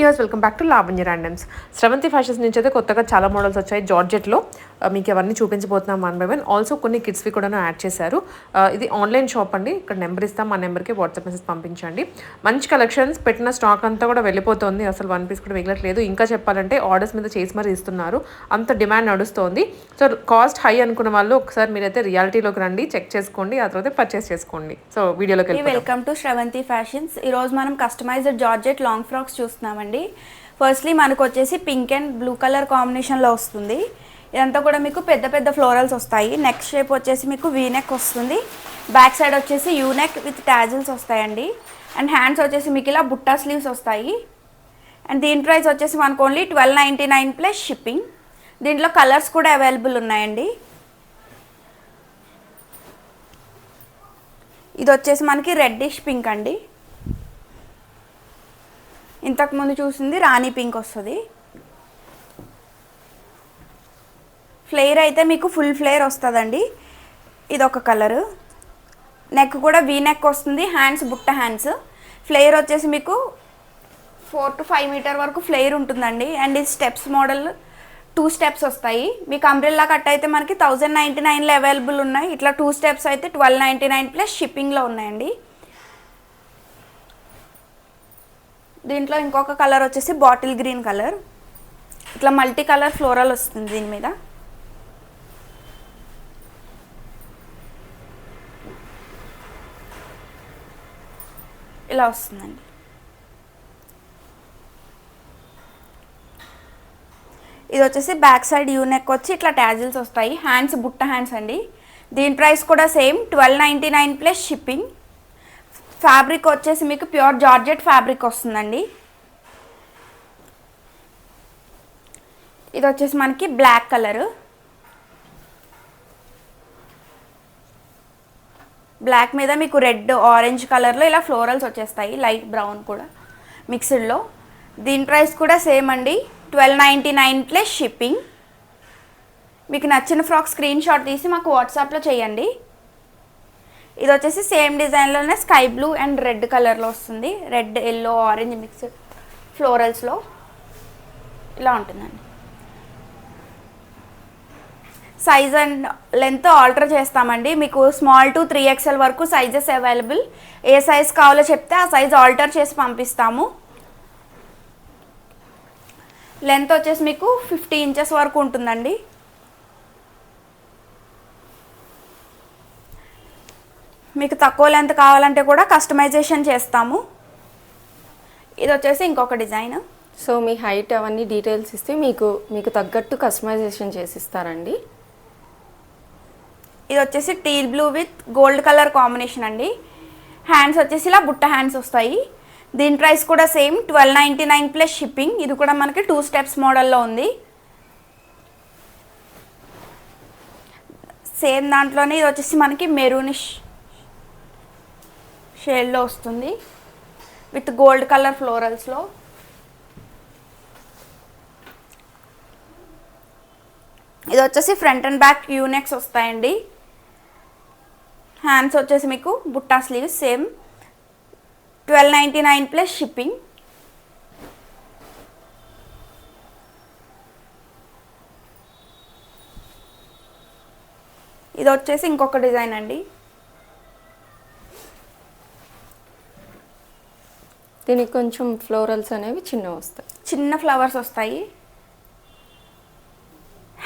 Years welcome back to Lavanya randoms. Sravanthi fashions నుంచి అయితే కొత్తగా చాలా మోడల్స్ వచ్చాయి. జార్జెట్లో మీకు అవన్నీ చూపించబోతున్నాం వన్ బై వన్. ఆల్సో కొన్ని కిడ్స్వి కూడా యాడ్ చేశారు. ఇది ఆన్లైన్ షాప్ అండి. ఇక్కడ నెంబర్ ఇస్తాం. మా నెంబర్కి వాట్సాప్ మెసేజ్ పంపించండి. మంచి కలెక్షన్స్ పెట్టిన స్టాక్ అంతా కూడా వెళ్ళిపోతుంది. అసలు వన్ పీస్ కూడా మిగలట్లేదు. ఇంకా చెప్పాలంటే ఆర్డర్స్ మీద చేసి మరీ ఇస్తున్నారు. అంత డిమాండ్ నడుస్తోంది. సో కాస్ట్ హై అనుకున్న వాళ్ళు ఒకసారి మీరైతే రియాలిటీలోకి రండి. చెక్ చేసుకోండి. ఆ తర్వాత పర్చేస్ చేసుకోండి. సో వీడియోలోకి వెళ్ళి వెల్కమ్ టు శ్రవంతి ఫ్యాషన్స్ ఈరోజు మనం కస్టమైజ్డ్ జార్జెట్ లాంగ్ ఫ్రాక్స్ చూస్తున్నామండి. అండి. ఫస్ట్లీ మనకు వచ్చేసి పింక్ అండ్ బ్లూ కలర్ కాంబినేషన్లో వస్తుంది. ఇదంతా కూడా మీకు పెద్ద పెద్ద ఫ్లోరల్స్ వస్తాయి. నెక్ షేప్ వచ్చేసి మీకు వీనెక్ వస్తుంది. బ్యాక్ సైడ్ వచ్చేసి యూనెక్ విత్ టాజిల్స్ వస్తాయండి. అండ్ హ్యాండ్స్ వచ్చేసి మీకు ఇలా బుట్టా స్లీవ్స్ వస్తాయి. అండ్ దీని ప్రైస్ వచ్చేసి మనకు only twelve ninety nine plus shipping దీంట్లో కలర్స్ కూడా అవైలబుల్ ఉన్నాయండి. ఇది వచ్చేసి మనకి రెడ్డిష్ పింక్ అండి. ఇంతకుముందు చూసింది రాణి పింక్ వస్తుంది. ఫ్లేర్ అయితే మీకు ఫుల్ ఫ్లేర్ వస్తుందండి. ఇది ఒక కలరు నెక్ కూడా వీ నెక్ వస్తుంది హ్యాండ్స్ బుట్ట హ్యాండ్స్ ఫ్లేయర్ వచ్చేసి మీకు ఫోర్ టు ఫైవ్ మీటర్ వరకు ఫ్లేయర్ ఉంటుందండి. అండ్ ఇది స్టెప్స్ మోడల్ టూ స్టెప్స్ వస్తాయి. మీకు అంబ్రెల్లా కట్ అయితే మనకి థౌజండ్ నైంటీ నైన్లో అవైలబుల్ ఉన్నాయి. ఇట్లా టూ స్టెప్స్ అయితే ట్వెల్వ్ నైంటీ నైన్ ప్లస్ షిప్పింగ్లో ఉన్నాయండి. దీంట్లో ఇంకొక కలర్ వచ్చేసి బాటిల్ గ్రీన్ కలర్. ఇట్లా మల్టీ కలర్ ఫ్లోరల్ వస్తుంది దీని మీద. ఇలా వస్తుందండి. ఇది వచ్చేసి బ్యాక్ సైడ్ యూనెక్ వచ్చి ఇట్లా ట్యాజిల్స్ వస్తాయి. హ్యాండ్స్ బుట్ట హ్యాండ్స్ అండి. దీని ప్రైస్ కూడా same twelve ninety nine plus shipping. Fabric వచ్చేసి మీకు ప్యూర్ జార్జెట్ ఫ్యాబ్రిక్ వస్తుందండి. ఇది వచ్చేసి మనకి బ్లాక్ కలర్. బ్లాక్ మీద మీకు రెడ్ ఆరెంజ్ కలర్లో ఇలా ఫ్లోరల్స్ వచ్చేస్తాయి లైట్ బ్రౌన్ కూడా మిక్స్డ్లో. దీని ప్రైస్ కూడా సేమ్ అండి twelve ninety nine plus shipping. మీకు నచ్చిన ఫ్రాక్ స్క్రీన్ షాట్ తీసి మాకు వాట్సాప్లో చేయండి. ఇది వచ్చేసి సేమ్ డిజైన్లోనే స్కై బ్లూ అండ్ రెడ్ కలర్లో వస్తుంది. రెడ్ ఎల్లో ఆరెంజ్ మిక్స్ ఫ్లోరల్స్లో ఇలా ఉంటుందండి. సైజ్ అండ్ లెంత్ ఆల్టర్ చేస్తామండి. మీకు స్మాల్ టు త్రీ ఎక్స్ఎల్ వరకు సైజెస్ అవైలబుల్. ఏ సైజ్ కావాలో చెప్తే ఆ సైజ్ ఆల్టర్ చేసి పంపిస్తాము. లెంత్ వచ్చేసి మీకు ఫిఫ్టీ ఇంచెస్ వరకు ఉంటుందండి. మీకు తక్కువ లెంత్ కావాలంటే కూడా కస్టమైజేషన్ చేస్తాము. ఇది వచ్చేసి ఇంకొక డిజైన్ సో మీ హైట్ అవన్నీ డీటెయిల్స్ ఇస్తే మీకు మీకు తగ్గట్టు కస్టమైజేషన్ చేసి ఇస్తారండి ఇది వచ్చేసి teal blue with gold colour combination అండి. హ్యాండ్స్ వచ్చేసి ఇలా బుట్ట హ్యాండ్స్ వస్తాయి. దీని ప్రైస్ కూడా same twelve ninety nine plus shipping ఇది కూడా మనకి టూ స్టెప్స్ మోడల్లో ఉంది. సేమ్ దాంట్లోనే ఇది వచ్చేసి మనకి మెరూనిష్ షేడ్లో వస్తుంది విత్ గోల్డ్ కలర్ ఫ్లోరల్స్లో. ఇది వచ్చేసి ఫ్రంట్ అండ్ బ్యాక్ యూనెక్స్ వస్తాయండి. హ్యాండ్స్ వచ్చేసి మీకు Butta sleeves same. Twelve ninety nine plus shipping. ఇది వచ్చేసి ఇంకొక డిజైన్ అండి. దీనికి కొంచెం ఫ్లోరల్స్ అనేవి చిన్నవి వస్తాయి. చిన్న ఫ్లవర్స్ వస్తాయి.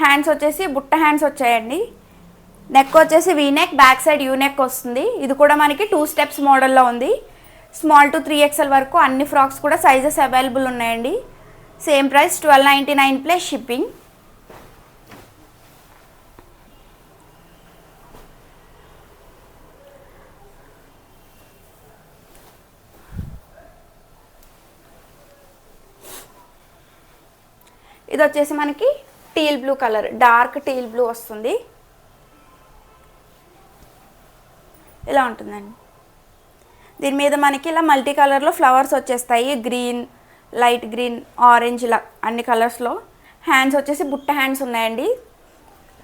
హ్యాండ్స్ వచ్చేసి బుట్ట హ్యాండ్స్ వచ్చాయండి. నెక్ వచ్చేసి V neck back side U neck వస్తుంది. ఇది కూడా మనకి టూ స్టెప్స్ మోడల్లో ఉంది. స్మాల్ టు త్రీ ఎక్స్ఎల్ వరకు అన్ని ఫ్రాక్స్ కూడా సైజెస్ అవైలబుల్ ఉన్నాయండి. Same price twelve ninety nine plus shipping. ఇది వచ్చేసి మనకి teal blue colour dark teal blue వస్తుంది. ఇలా ఉంటుందండి. దీని మీద మనకి ఇలా మల్టీ కలర్లో ఫ్లవర్స్ వచ్చేస్తాయి. గ్రీన్ లైట్ గ్రీన్ ఆరెంజ్ ఇలా అన్ని కలర్స్లో. హ్యాండ్స్ వచ్చేసి బుట్ట హ్యాండ్స్ ఉన్నాయండి.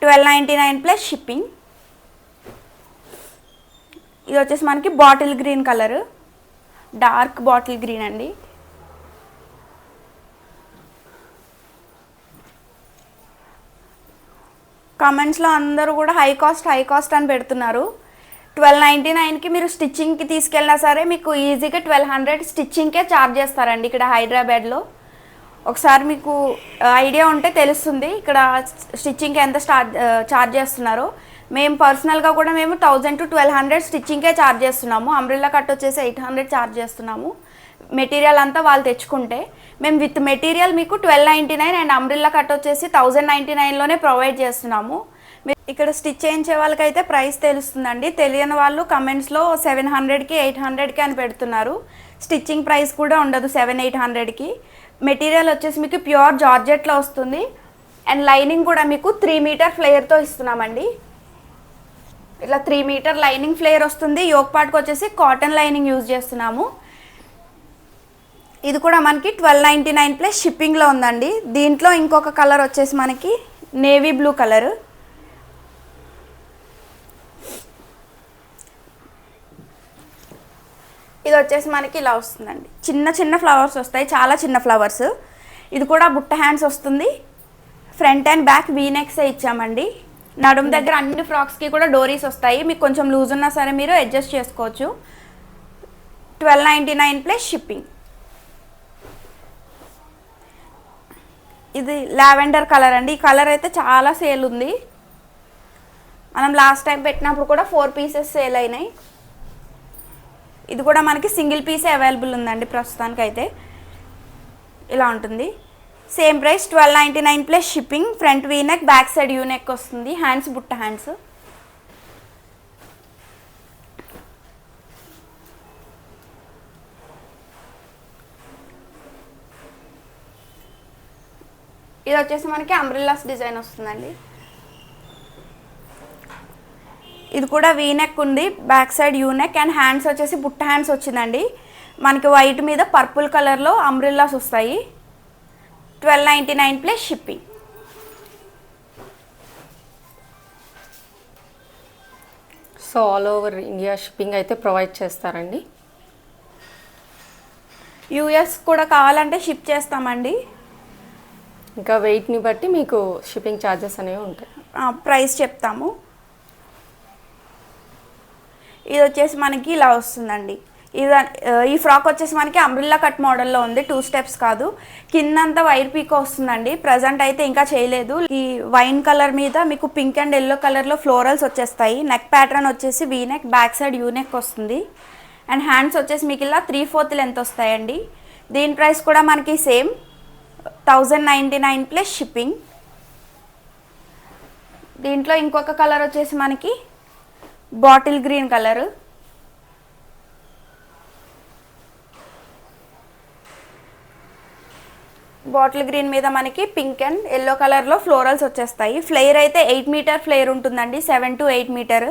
Twelve ninety nine plus shipping. ఇది వచ్చేసి మనకి bottle green colour. Dark bottle green అండి. కమెంట్స్లో అందరూ కూడా హై కాస్ట్ హై కాస్ట్ అని పెడుతున్నారు. ట్వెల్వ్ నైంటీ నైన్కి మీరు స్టిచ్చింగ్కి తీసుకెళ్ళినా సరే మీకు ఈజీగా ట్వెల్వ్ హండ్రెడ్ స్టిచ్చింగ్కే ఛార్జ్ చేస్తారండి ఇక్కడ హైదరాబాద్లో. ఒకసారి మీకు ఐడియా ఉంటే తెలుస్తుంది ఇక్కడ స్టిచ్చింగ్కి ఎంత స్టార్ట్ ఛార్జ్ చేస్తున్నారో. మేము పర్సనల్గా కూడా మేము థౌజండ్ టు ట్వెల్వ్ హండ్రెడ్ స్టిచ్చింగ్కే ఛార్జ్ చేస్తున్నాము. అంబ్రిల్లా కట్ వచ్చేసి ఎయిట్ హండ్రెడ్ ఛార్జ్ చేస్తున్నాము. మెటీరియల్ అంతా వాళ్ళు తెచ్చుకుంటే. మేము విత్ మెటీరియల్ మీకు twelve ninety nine and umbrella cut వచ్చేసి థౌజండ్ నైంటీ నైన్లోనే ప్రొవైడ్ చేస్తున్నాము. ఇక్కడ స్టిచ్ చేయించే వాళ్ళకైతే ప్రైస్ తెలుస్తుందండి. తెలియని వాళ్ళు కమెంట్స్లో సెవెన్ హండ్రెడ్కి ఎయిట్ హండ్రెడ్కి అని పెడుతున్నారు. స్టిచ్చింగ్ ప్రైస్ కూడా ఉండదు సెవెన్ ఎయిట్ హండ్రెడ్కి మెటీరియల్ వచ్చేసి మీకు ప్యూర్ జార్జెట్లో వస్తుంది. అండ్ లైనింగ్ కూడా మీకు త్రీ మీటర్ ఫ్లేయర్తో ఇస్తున్నామండి. ఇట్లా త్రీ మీటర్ లైనింగ్ ఫ్లేయర్ వస్తుంది. యోగ్ పార్ట్కి వచ్చేసి కాటన్ లైనింగ్ యూజ్ చేస్తున్నాము. ఇది కూడా మనకి ట్వెల్వ్ నైంటీ నైన్ ప్లస్ షిప్పింగ్లో ఉందండి. దీంట్లో ఇంకొక కలర్ వచ్చేసి మనకి నేవీ బ్లూ కలర్. ఇది వచ్చేసి మనకి ఇలా వస్తుందండి. చిన్న చిన్న ఫ్లవర్స్ వస్తాయి. చాలా చిన్న ఫ్లవర్స్. ఇది కూడా బుట్ట హ్యాండ్స్ వస్తుంది. ఫ్రంట్ అండ్ బ్యాక్ వీనెక్సే ఇచ్చామండి. నడుం దగ్గర అన్ని ఫ్రాక్స్కి కూడా డోరీస్ వస్తాయి. మీకు కొంచెం లూజ్ ఉన్నా సరే మీరు అడ్జస్ట్ చేసుకోవచ్చు. Twelve ninety nine plus shipping. ఇది లావెండర్ కలర్ అండి. ఈ కలర్ అయితే చాలా సేల్ ఉంది. మనం లాస్ట్ టైం పెట్టినప్పుడు కూడా ఫోర్ పీసెస్ సేల్ అయినాయి. ఇది కూడా మనకి సింగిల్ పీసే అవైలబుల్ ఉందండి ప్రస్తుతానికి అయితే ఇలా ఉంటుంది. Same price twelve ninety nine plus shipping. Front V neck back side U neck వస్తుంది. హ్యాండ్స్ బుట్ట హ్యాండ్స్. ఇది వచ్చేసి మనకి అంబ్రిల్లాస్ డిజైన్ వస్తుందండి. ఇది కూడా వీ నెక్ ఉంది back side U neck and hands వచ్చేసి బుట్ట హ్యాండ్స్ వచ్చిందండి. మనకి వైట్ మీద పర్పుల్ కలర్లో అంబ్రిల్లాస్ వస్తాయి. Twelve ninety nine plus shipping so all over India shipping అయితే ప్రొవైడ్ చేస్తారండి. యూఎస్ కూడా కావాలంటే షిప్ చేస్తామండి. ఇంకా వెయిట్ని బట్టి మీకు షిప్పింగ్ ఛార్జెస్ అనేవి ఉంటాయి. ప్రైస్ చెప్తాము. ఇది వచ్చేసి మనకి ఇలా వస్తుందండి. ఇది ఈ ఫ్రాక్ వచ్చేసి మనకి అంబ్రిల్లా కట్ మోడల్లో ఉంది టూ స్టెప్స్ కాదు. కిందంతా వైర్ పీక్ వస్తుందండి. ప్రజెంట్ అయితే ఇంకా చేయలేదు. ఈ వైన్ కలర్ మీద మీకు పింక్ అండ్ ఎల్లో కలర్లో ఫ్లోరల్స్ వచ్చేస్తాయి. నెక్ ప్యాటర్న్ వచ్చేసి V neck back side U neck వస్తుంది. అండ్ హ్యాండ్స్ వచ్చేసి మీకు ఇలా త్రీ ఫోర్త్ లెంత్ వస్తాయండి. దీని ప్రైస్ కూడా మనకి same thousand ninety nine plus shipping దీంట్లో ఇంకొక కలర్ వచ్చేసి మనకి bottle green colour bottle green మీద మనకి పింక్ అండ్ ఎల్లో కలర్లో ఫ్లోరల్స్ వచ్చేస్తాయి. ఫ్లేయర్ అయితే ఎయిట్ మీటర్ ఫ్లేయర్ ఉంటుందండి seven to eight metre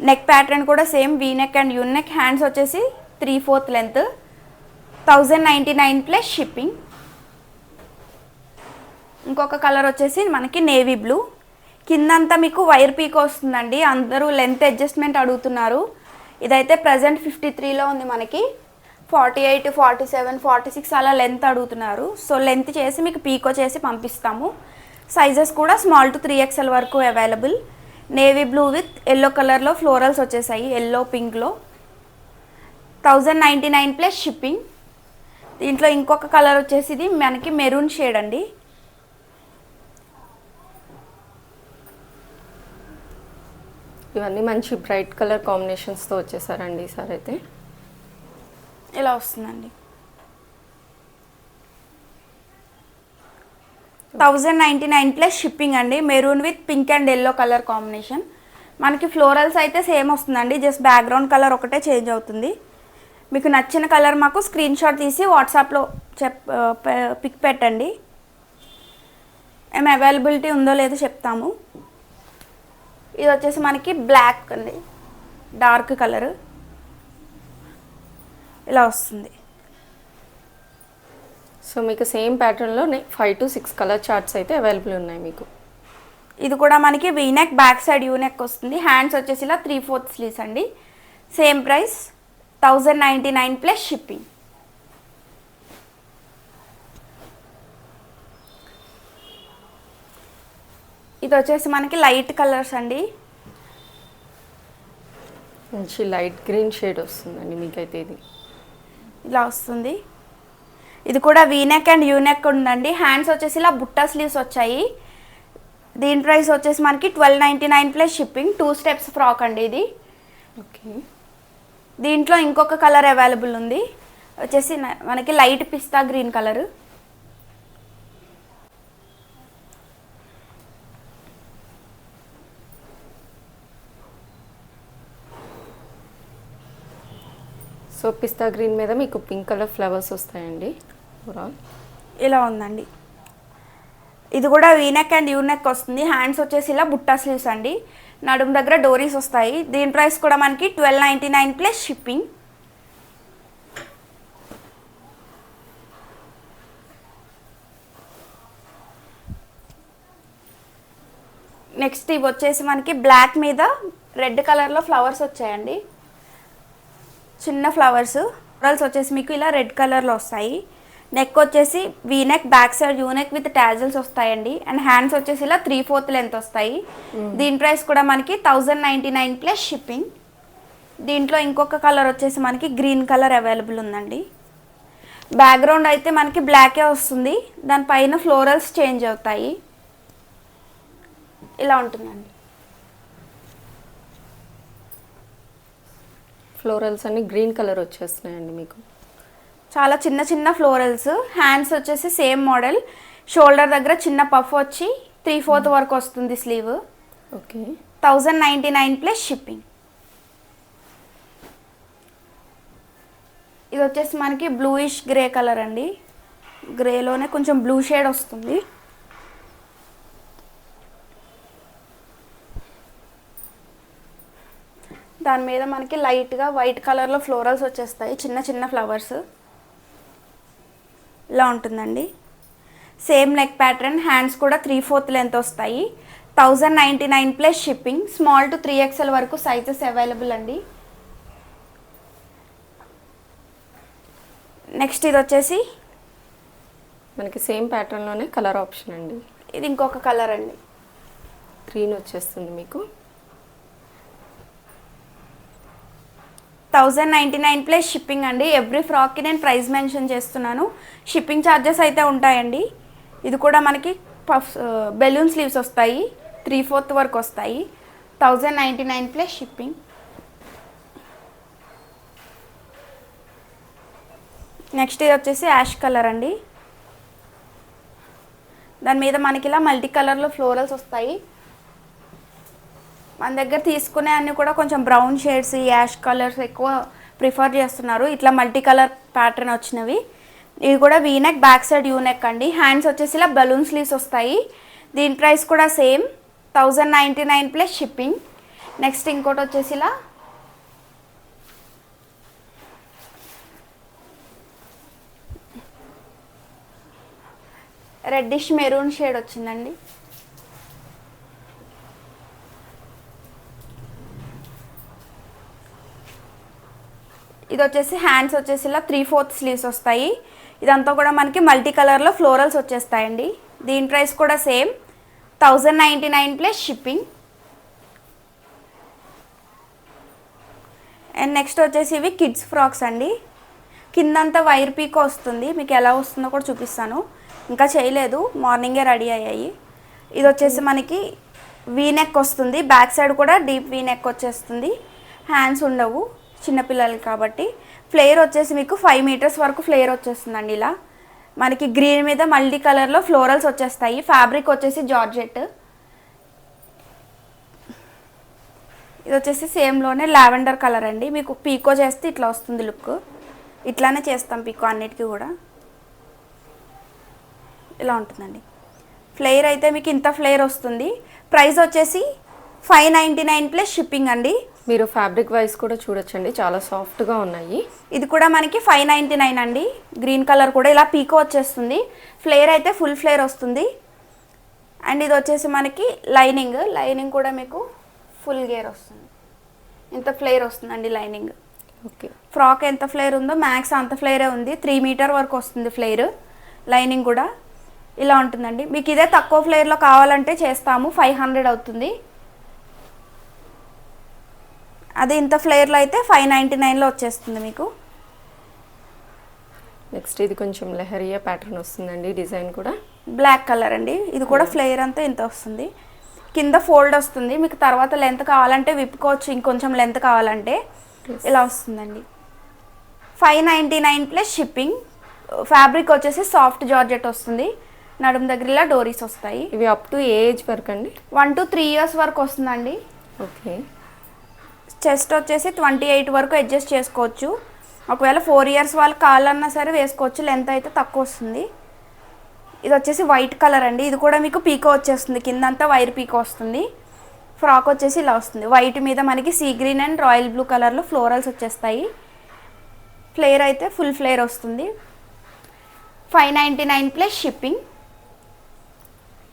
neck pattern కూడా same V neck and U neck hands వచ్చేసి three fourth length thousand ninety nine plus shipping ఇంకొక colour వచ్చేసి మనకి నేవీ బ్లూ. కిందంతా మీకు వైర్ పీక్ వస్తుందండి. అందరూ లెంత్ అడ్జస్ట్మెంట్ అడుగుతున్నారు. ఇదైతే ప్రజెంట్ ఫిఫ్టీ త్రీలో ఉంది మనకి. Forty eight forty seven forty six అలా లెంత్ అడుగుతున్నారు. సో లెంత్ చేసి మీకు పీకో చేసి పంపిస్తాము. సైజెస్ కూడా స్మాల్ టు త్రీ ఎక్స్ఎల్ వరకు available. Navy blue with yellow కలర్లో ఫ్లోరల్స్ వచ్చేసాయి. Yellow పింక్లో. Thousand ninety nine plus shipping. దీంట్లో ఇంకొక కలర్ వచ్చేసి ఇది మనకి మెరూన్ షేడ్ అండి. ఇవన్నీ మంచి బ్రైట్ కలర్ కాంబినేషన్స్తో వచ్చేసారండి ఈసారి అయితే. ఇలా వస్తుందండి? Thousand ninety nine plus shipping అండి. Maroon with pink and yellow colour combination. మనకి ఫ్లోరల్స్ అయితే సేమ్ వస్తుందండి. జస్ట్ బ్యాక్గ్రౌండ్ కలర్ ఒకటే చేంజ్ అవుతుంది. మీకు నచ్చిన కలర్ మాకు స్క్రీన్ షాట్ తీసి వాట్సాప్లో చెప్ పిక్ పెట్టండి. ఏం అవైలబిలిటీ ఉందో లేదో చెప్తాము. ఇది వచ్చేసి మనకి బ్లాక్ అండి. డార్క్ కలర్ ఇలా వస్తుంది. సో మీకు సేమ్ ప్యాటర్న్లో five to six colour charts అయితే అవైలబుల్ ఉన్నాయి మీకు. ఇది కూడా మనకి V neck back side U neck వస్తుంది. హ్యాండ్స్ వచ్చేసి ఇలా త్రీ ఫోర్త్ స్లీవ్స్ అండి. Same price thousand ninety nine plus shipping ఇది వచ్చేసి మనకి లైట్ కలర్స్ అండి. మంచి లైట్ గ్రీన్ షేడ్ వస్తుందండి మీకైతే ఇది. ఇలా వస్తుంది. ఇది కూడా V neck and U neck ఉందండి. హ్యాండ్స్ వచ్చేసి ఇలా బుట్టా స్లీవ్స్ వచ్చాయి. దీని ప్రైస్ వచ్చేసి మనకి twelve ninety nine plus shipping. Two steps frock అండి ఇది. ఓకే. దీంట్లో ఇంకొక కలర్ అవైలబుల్ ఉంది. వచ్చేసి మనకి light pista green colour. So pista green మీద మీకు పింక్ కలర్ ఫ్లవర్స్ వస్తాయండి. ఓవరాల్ ఇలా ఉందండి. ఇది కూడా V neck and U neck వస్తుంది. హ్యాండ్స్ వచ్చేసి ఇలా బుట్టా స్లీవ్స్ అండి. నడుము దగ్గర డోరీస్ వస్తాయి. దీని ప్రైస్ కూడా మనకి twelve ninety nine plus shipping next ఇవి వచ్చేసి మనకి బ్లాక్ మీద రెడ్ కలర్లో ఫ్లవర్స్ వచ్చాయండి. చిన్న ఫ్లవర్స్ ఫ్లవర్స్ వచ్చేసి మీకు ఇలా రెడ్ కలర్లో వస్తాయి. నెక్ వచ్చేసి V neck back side U neck with tassels వస్తాయండి. అండ్ హ్యాండ్స్ వచ్చేసి ఇలా త్రీ ఫోర్త్ లెంత్ వస్తాయి దీని ప్రైస్ కూడా మనకి thousand ninety nine plus shipping దీంట్లో ఇంకొక కలర్ వచ్చేసి మనకి గ్రీన్ కలర్ అవైలబుల్ ఉందండి. బ్యాక్గ్రౌండ్ అయితే మనకి బ్లాకే వస్తుంది. దానిపైన ఫ్లోరల్స్ చేంజ్ అవుతాయి. ఇలా ఉంటుందండి. ఫ్లోరల్స్ అన్ని గ్రీన్ కలర్ వచ్చేస్తున్నాయండి మీకు. చాలా చిన్న చిన్న ఫ్లోరల్స్ హ్యాండ్స్ వచ్చేసి సేమ్ మోడల్. షోల్డర్ దగ్గర చిన్న పఫ్ వచ్చి త్రీ ఫోర్త్ వరకు వస్తుంది sleeve. Okay. Thousand ninety nine plus shipping. ఇది వచ్చేసి మనకి బ్లూయిష్ గ్రే కలర్ అండి. గ్రేలోనే కొంచెం బ్లూ షేడ్ వస్తుంది. దాని మీద మనకి లైట్గా వైట్ కలర్లో ఫ్లోరల్స్ వచ్చేస్తాయి. చిన్న చిన్న ఫ్లవర్స్. ఇలా ఉంటుందండి. సేమ్ నెక్ ప్యాటర్న్ హ్యాండ్స్ కూడా త్రీ ఫోర్త్ లెంత్ వస్తాయి. Thousand ninety nine plus shipping. Small to three XL వరకు సైజెస్ అవైలబుల్ అండి. నెక్స్ట్ ఇది వచ్చేసి? మనకి సేమ్ ప్యాటర్న్లోనే కలర్ ఆప్షన్ అండి. ఇది ఇంకొక కలర్ అండి. గ్రీన్ వచ్చేస్తుంది మీకు. Thousand ninety nine plus shipping అండి. ఎవ్రీ ఫ్రాక్కి నేను ప్రైస్ మెన్షన్ చేస్తున్నాను. షిప్పింగ్ ఛార్జెస్ అయితే ఉంటాయండి. ఇది కూడా మనకి పఫ్ బెలూన్ స్లీవ్స్ వస్తాయి. త్రీ ఫోర్త్ వరకు వస్తాయి. Thousand ninety nine plus shipping. Next ఇది వచ్చేసి యాష్ కలర్ అండి. దాని మీద మనకి ఇలా మల్టీ కలర్లో ఫ్లోరల్స్ వస్తాయి. మన దగ్గర తీసుకునే అన్ని కూడా కొంచెం బ్రౌన్ షేడ్స్ యాష్ కలర్స్ ఎక్కువ ప్రిఫర్ చేస్తున్నారు. ఇట్లా మల్టీ కలర్ ప్యాటర్న్ వచ్చినవి. ఇది కూడా V neck back side U neck అండి. హ్యాండ్స్ వచ్చేసి ఇలా బలూన్ స్లీవ్స్ వస్తాయి. దీని ప్రైస్ కూడా same thousand ninety nine plus shipping next ఇంకోటి వచ్చేసి ఇలా రెడ్డిష్ మెరూన్ షేడ్ వచ్చిందండి. ఇది వచ్చేసి హ్యాండ్స్ వచ్చేసి ఇలా త్రీ ఫోర్త్ స్లీవ్స్ వస్తాయి. ఇదంతా కూడా మనకి మల్టీ కలర్లో ఫ్లోరల్స్ వచ్చేస్తాయండి. దీని ప్రైస్ కూడా same thousand ninety nine plus shipping and next వచ్చేసి ఇవి కిడ్స్ ఫ్రాక్స్ అండి. కిందంతా వైర్ పీక్ వస్తుంది. మీకు ఎలా వస్తుందో కూడా చూపిస్తాను. ఇంకా చేయలేదు. మార్నింగే రెడీ అయ్యాయి. ఇది వచ్చేసి మనకి వీ నెక్ వస్తుంది. బ్యాక్ సైడ్ కూడా డీప్ వీనెక్ వచ్చేస్తుంది. హ్యాండ్స్ ఉండవు. చిన్నపిల్లలు కాబట్టి ఫ్లేయర్ వచ్చేసి మీకు ఫైవ్ మీటర్స్ వరకు ఫ్లేయర్ వచ్చేస్తుందండి ఇలా. మనకి గ్రీన్ మీద మల్టీ కలర్లో ఫ్లోరల్స్ వచ్చేస్తాయి. ఫ్యాబ్రిక్ వచ్చేసి జార్జెట్. ఇది వచ్చేసి సేమ్లోనే లావెండర్ కలర్ అండి. మీకు పీకో చేస్తే ఇట్లా వస్తుంది లుక్. ఇట్లానే చేస్తాం పీకో అన్నిటికీ కూడా. ఇలా ఉంటుందండి. ఫ్లేయర్ అయితే మీకు ఇంత ఫ్లేయర్ వస్తుంది. ప్రైస్ వచ్చేసి five ninety nine plus shipping అండి. మీరు ఫ్యాబ్రిక్ వైజ్ కూడా చూడొచ్చండి. చాలా సాఫ్ట్గా ఉన్నాయి. ఇది కూడా మనకి ఫైవ్ నైంటీ నైన్ అండి. గ్రీన్ కలర్ కూడా ఇలా పీకో వచ్చేస్తుంది. ఫ్లేయర్ అయితే ఫుల్ ఫ్లేయర్ వస్తుంది. అండ్ ఇది వచ్చేసి మనకి లైనింగ్ లైనింగ్ కూడా మీకు ఫుల్ గేర్ వస్తుంది. ఇంత ఫ్లేయర్ వస్తుందండి లైనింగ్ ఓకే ఫ్రాక్ ఎంత ఫ్లేయర్ ఉందో మ్యాక్స్ అంత ఫ్లేయరే ఉంది. త్రీ మీటర్ వరకు వస్తుంది ఫ్లేయర్ లైనింగ్ కూడా ఇలా ఉంటుందండి. మీకు ఇదే తక్కువ ఫ్లేర్లో కావాలంటే చేస్తాము. ఫైవ్ హండ్రెడ్ అవుతుంది. అదే ఇంత ఫ్లేర్లో అయితే ఫైవ్ నైంటీ నైన్లో వచ్చేస్తుంది మీకు. నెక్స్ట్ ఇది కొంచెం లెహరియా ప్యాటర్న్ వస్తుందండి డిజైన్ కూడా. బ్లాక్ కలర్ అండి. ఇది కూడా ఫ్లేర్ అంతా ఇంత వస్తుంది. కింద ఫోల్డ్ వస్తుంది. మీకు తర్వాత లెంత్ కావాలంటే విప్పుకోవచ్చు. ఇంకొంచెం లెంత్ కావాలంటే ఇలా వస్తుందండి. Five ninety nine plus shipping. Fabric వచ్చేసి సాఫ్ట్ జార్జెట్ వస్తుంది. నడుము దగ్గర ఇలా డోరీస్ వస్తాయి. ఇవి అప్ టు ఏజ్ వరకు అండి వన్ టు త్రీ ఇయర్స్ వరకు వస్తుందండి. ఓకే చెస్ట్ వచ్చేసి ట్వంటీ ఎయిట్ వరకు అడ్జస్ట్ చేసుకోవచ్చు. ఒకవేళ ఫోర్ ఇయర్స్ వాళ్ళు కావాలన్నా సరే వేసుకోవచ్చు. లెంత్ అయితే తక్కువ వస్తుంది. ఇది వచ్చేసి వైట్ కలర్ అండి. ఇది కూడా మీకు పీకో వచ్చేస్తుంది. కిందంతా వైర్ పీకో వస్తుంది. ఫ్రాక్ వచ్చేసి ఇలా వస్తుంది. వైట్ మీద మనకి sea green and royal blue కలర్లో ఫ్లోరల్స్ వచ్చేస్తాయి. ఫ్లేర్ అయితే ఫుల్ ఫ్లేర్ వస్తుంది. Five ninety nine plus shipping.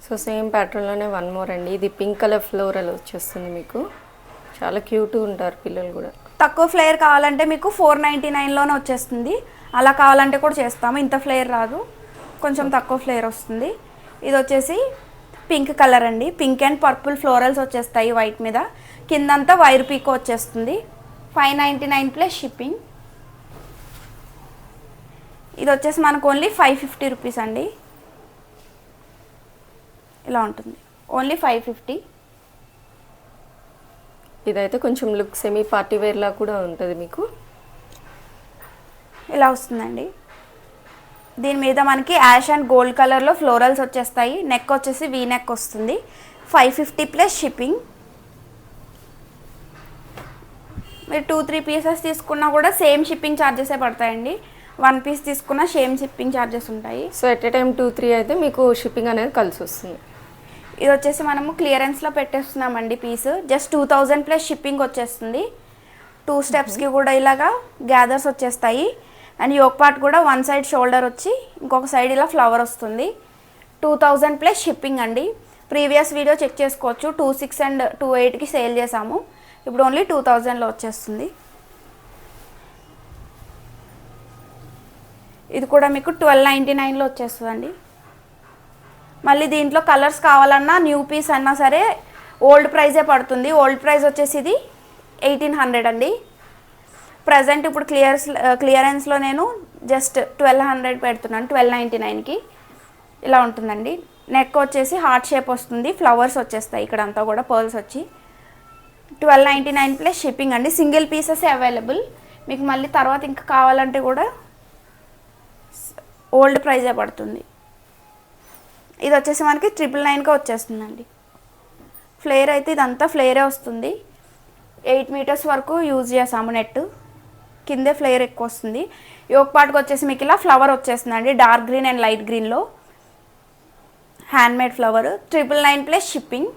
So same ప్యాటర్న్లోనే one more అండి. ఇది పింక్ కలర్ ఫ్లోరల్ వచ్చేస్తుంది మీకు. చాలా క్యూట్ ఉంటారు పిల్లలు కూడా. తక్కువ ఫ్లేయర్ కావాలంటే మీకు ఫోర్ నైంటీ నైన్లోనే వచ్చేస్తుంది. అలా కావాలంటే కూడా చేస్తాము. ఇంత ఫ్లేయర్ రాదు. కొంచెం తక్కువ ఫ్లేయర్ వస్తుంది. ఇది వచ్చేసి పింక్ కలర్ అండి. పింక్ అండ్ పర్పుల్ ఫ్లోరల్స్ వచ్చేస్తాయి వైట్ మీద. కిందంతా వైర్ పీక్ వచ్చేస్తుంది. Five ninety nine plus shipping. ఇది వచ్చేసి మనకు ఓన్లీ ఫైవ్ ఫిఫ్టీ రూపీస్ అండి. ఇలా ఉంటుంది. Only five fifty. ఇదైతే కొంచెం లుక్ సెమీ పార్టీ వేర్లా కూడా ఉంటుంది మీకు. ఇలా వస్తుందండి? దీని మీద మనకి యాష్ అండ్ గోల్డ్ కలర్లో ఫ్లోరల్స్ వచ్చేస్తాయి. నెక్ వచ్చేసి వీ నెక్ వస్తుంది. ఫైవ్ ఫిఫ్టీ ప్లస్ షిప్పింగ్ మీరు టూ త్రీ పీసెస్ తీసుకున్నా కూడా సేమ్ షిప్పింగ్ ఛార్జెసే పడతాయండి. వన్ పీస్ తీసుకున్నా సేమ్ షిప్పింగ్ ఛార్జెస్ ఉంటాయి. So at a time two three అయితే మీకు షిప్పింగ్ అనేది కలిసి వస్తుంది. ఇది వచ్చేసి మనము క్లియరెన్స్లో పెట్టేస్తున్నామండి piece. Just two thousand plus shipping వచ్చేస్తుంది. టూ స్టెప్స్కి కూడా ఇలాగా గ్యాదర్స్ వచ్చేస్తాయి. అండ్ యోక్ పార్ట్ కూడా వన్ సైడ్ షోల్డర్ వచ్చి ఇంకొక సైడ్ ఇలా ఫ్లవర్ వస్తుంది. టూ థౌజండ్ ప్లస్ షిప్పింగ్ అండి. ప్రీవియస్ వీడియో చెక్ చేసుకోవచ్చు. టూ సిక్స్ అండ్ టూ ఎయిట్కి సేల్ చేసాము ఇప్పుడు ఓన్లీ టూ థౌజండ్లో వచ్చేస్తుంది. ఇది కూడా మీకు ట్వెల్వ్ నైంటీ నైన్లో వచ్చేస్తుందండి. మళ్ళీ దీంట్లో కలర్స్ కావాలన్నా న్యూ పీస్ అన్నా సరే ఓల్డ్ ప్రైజే పడుతుంది. ఓల్డ్ ప్రైస్ వచ్చేసి ఇది ఎయిటీన్ హండ్రెడ్ అండి. ప్రజెంట్ ఇప్పుడు క్లియర్స్ క్లియరెన్స్లో నేను జస్ట్ ట్వెల్వ్ హండ్రెడ్ పెడుతున్నాను. ట్వెల్వ్ నైంటీ నైన్కి ఇలా ఉంటుందండి. నెక్ వచ్చేసి హార్ట్ షేప్ వస్తుంది. ఫ్లవర్స్ వచ్చేస్తాయి ఇక్కడ అంతా కూడా పర్ల్స్ వచ్చి. Twelve ninety nine plus shipping అండి. Single pieces available. మీకు మళ్ళీ తర్వాత ఇంకా కావాలంటే కూడా ఓల్డ్ ప్రైజే పడుతుంది. ఇది వచ్చేసి మనకి ట్రిపుల్ నైన్గా వచ్చేస్తుందండి. ఫ్లేర్ అయితే ఇదంతా ఫ్లేరే వస్తుంది. ఎయిట్ మీటర్స్ వరకు యూజ్ చేసాము నెట్ కిందే ఫ్లేర్ ఎక్కువ వస్తుంది. యోక్ పాటుకు వచ్చేసి మీకు ఇలా ఫ్లవర్ వచ్చేస్తుందండి. డార్క్ గ్రీన్ అండ్ లైట్ గ్రీన్లో handmade flower triple nine plus shipping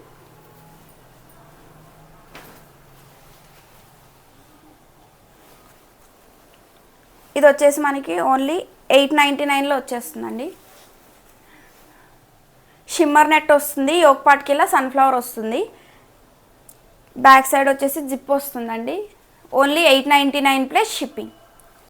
ఇది వచ్చేసి మనకి ఓన్లీ ఎయిట్ నైంటీ నైన్లో వచ్చేస్తుందండి. షిమ్మర్ నెట్ వస్తుంది యోక్ పాట్కి ఇలా సన్ఫ్లవర్ వస్తుంది. బ్యాక్ సైడ్ వచ్చేసి జిప్ వస్తుందండి. Only eight ninety nine plus shipping.